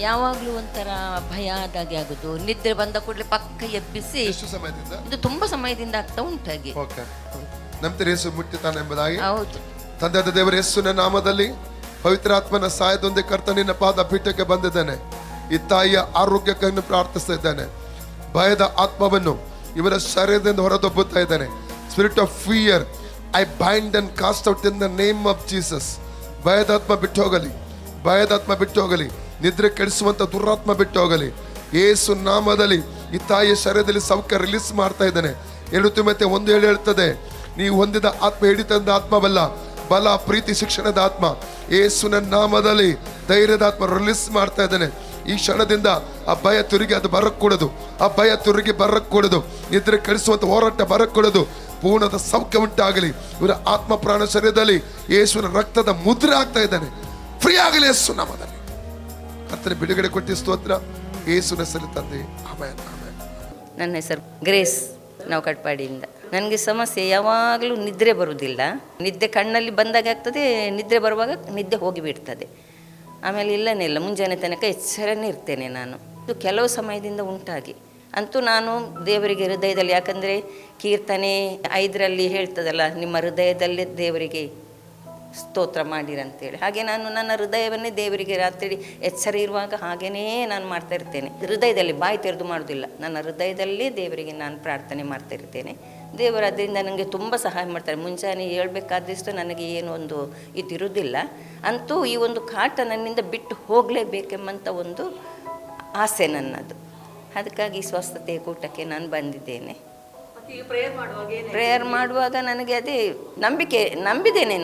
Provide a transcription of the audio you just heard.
ಯಾವಾಗಲೂ ಒಂಥರ ಭಯ ಆದಾಗೆ ಆಗೋದು. ನಿದ್ರೆ ಬಂದ ಕೂಡಲೇ ಪಕ್ಕ ಎಬ್ಬಿಸಿ ಎಷ್ಟು ಸಮಯದಿಂದ? ಇದು ತುಂಬಾ ಸಮಯದಿಂದ ಆಗ್ತಾ ಉಂಟು ಹಾಗೆ. ಓಕೆ. ನಂತರ ಯೇಸು ಮುಟ್ಟಿತಾನೆ ಎಂಬುದಾಗಿ. ಹೌದು. ತಂದೆಯಾದ ದೇವರ ಯೇಸುವಿನ ನಾಮದಲ್ಲಿ ಪವಿತ್ರಾತ್ಮನ ಸಹಾಯದೊಂದಿಗೆ ಕರ್ತನಿನ ಪಾದ ಪೀಠಕ್ಕೆ ಬಂದಿದ್ದಾನೆ. ಈ ತಾಯಿಯ ಆರೋಗ್ಯಕ್ಕನ್ನು ಪ್ರಾರ್ಥಿಸ್ತಾ ಇದ್ದಾನೆ ಭಯದ ಆತ್ಮವನ್ನು ಇವರ ಶರೀರದಿಂದ ಹೊರದೊಬ್ಬುತ್ತಾ ಇದ್ದಾನೆ. Spirit of fear I bind and cast out in the name of Jesus ಭಯದಾತ್ಮ ಬಿಟ್ಟು ಹೋಗಲಿ ಭಯದಾತ್ಮ ಬಿಟ್ಟು ಹೋಗಲಿ ನಿದ್ರೆ ಕೆಡಿಸುವಂಥ ದುರಾತ್ಮ ಬಿಟ್ಟು ಹೋಗಲಿ. ಏಸು ನಾಮದಲ್ಲಿ ಈ ತಾಯಿಯ ಶರೀರದಲ್ಲಿ ಸೌಖ್ಯ ರಿಲೀಸ್ ಮಾಡ್ತಾ ಇದ್ದಾನೆ. ಎರಡು ತಿಮ್ಮತ್ತೆ ಒಂದು ಹೇಳಿ ಹೇಳ್ತದೆ, ನೀವು ಹೊಂದಿದ ಆತ್ಮ ಹಿಡಿತಂದ ಆತ್ಮವಲ್ಲ, ಬಲ, ಪ್ರೀತಿ, ಶಿಕ್ಷಣದ ಆತ್ಮ. ಏಸುನ ನಾಮದಲ್ಲಿ ಧೈರ್ಯದ ಆತ್ಮ ರಿಲೀಸ್ ಮಾಡ್ತಾ ಇದ್ದಾನೆ. ಈ ಕ್ಷಣದಿಂದ ಆ ಭಯ ತುರುಗಿ ಅದು ಬರಕ್ಕೂಡದು ಆ ಭಯ ತುರುಗಿ ಬರಕ್ಕೂಡದು ನಿದ್ರೆ ಕೆಡಿಸುವಂಥ ಹೋರಾಟ ಬರಕ್ಕೂಡದು ಪೂರ್ಣದ ಸೌಖ್ಯ ಉಂಟಾಗಲಿ. ಇವರ ಆತ್ಮ ಪ್ರಾಣ ಶರೀರದಲ್ಲಿ ಯೇಸುವಿನ ರಕ್ತದ ಮುದ್ರೆ ಆಗ್ತಾ ಇದ್ದಾನೆ. ಫ್ರೀ ಆಗಲಿ ಯೇಸು ನಾಮದಲ್ಲಿ. ಕರ್ತನೆ ಬಿಡುಗಡೆ ಕೊಟ್ಟಿ ಸ್ತೋತ್ರ. ಏಸುನ ಹೆಸರು ತಂದೆ. ಆಮೇಲೆ ನನ್ನ ಹೆಸರು ಗ್ರೇಸ್ ನಾವು ಕಟ್ಪಾಡಿಯಿಂದ ನನಗೆ ಸಮಸ್ಯೆ ಯಾವಾಗಲೂ ನಿದ್ರೆ ಬರುವುದಿಲ್ಲ. ನಿದ್ದೆ ಕಣ್ಣಲ್ಲಿ ಬಂದಾಗ ಆಗ್ತದೆ, ನಿದ್ರೆ ಬರುವಾಗ ನಿದ್ದೆ ಹೋಗಿಬಿಡ್ತದೆ ಆಮೇಲೆ ಇಲ್ಲನೇ ಇಲ್ಲ, ಮುಂಜಾನೆ ತನಕ ಎಚ್ಚರನೇ ಇರ್ತೇನೆ ನಾನು. ಇದು ಕೆಲವು ಸಮಯದಿಂದ ಉಂಟಾಗಿ. ಅಂತೂ ನಾನು ದೇವರಿಗೆ ಹೃದಯದಲ್ಲಿ, ಯಾಕಂದರೆ ಕೀರ್ತನೆ ಐದರಲ್ಲಿ ಹೇಳ್ತದಲ್ಲ, ನಿಮ್ಮ ಹೃದಯದಲ್ಲೇ ದೇವರಿಗೆ ಸ್ತೋತ್ರ ಮಾಡಿರಂತೇಳಿ. ಹಾಗೆ ನಾನು ನನ್ನ ಹೃದಯವನ್ನೇ ದೇವರಿಗೆ ರಾತ್ರಿ ಎಚ್ಚರ ಇರುವಾಗ ಹಾಗೇನೇ ನಾನು ಮಾಡ್ತಾ ಇರ್ತೇನೆ. ಹೃದಯದಲ್ಲಿ ಬಾಯಿ ತೆರೆದು ಮಾಡೋದಿಲ್ಲ ನನ್ನ ಹೃದಯದಲ್ಲಿ ದೇವರಿಗೆ ನಾನು ಪ್ರಾರ್ಥನೆ ಮಾಡ್ತಾ ಇರ್ತೇನೆ. ದೇವರು ಅದರಿಂದ ನನಗೆ ತುಂಬ ಸಹಾಯ ಮಾಡ್ತಾರೆ. ಮುಂಜಾನೆ ಹೇಳ್ಬೇಕಾದಷ್ಟು ನನಗೆ ಏನು ಒಂದು ಇದಿರುವುದಿಲ್ಲ. ಅಂತೂ ಈ ಒಂದು ಕಾಟ ನನ್ನಿಂದ ಬಿಟ್ಟು ಹೋಗಲೇಬೇಕೆಂಬಂಥ ಒಂದು ಆಸೆ ನನ್ನದು. ಅದಕ್ಕಾಗಿ ಸ್ವಸ್ಥತೆಯ ಕೂಟಕ್ಕೆ ನಾನು ಬಂದಿದ್ದೇನೆ. ಪ್ರೇಯರ್ ಮಾಡುವಾಗ ನನಗೆ ಅದೇ ನಂಬಿಕೆ ನಂಬಿದ್ದೇನೆ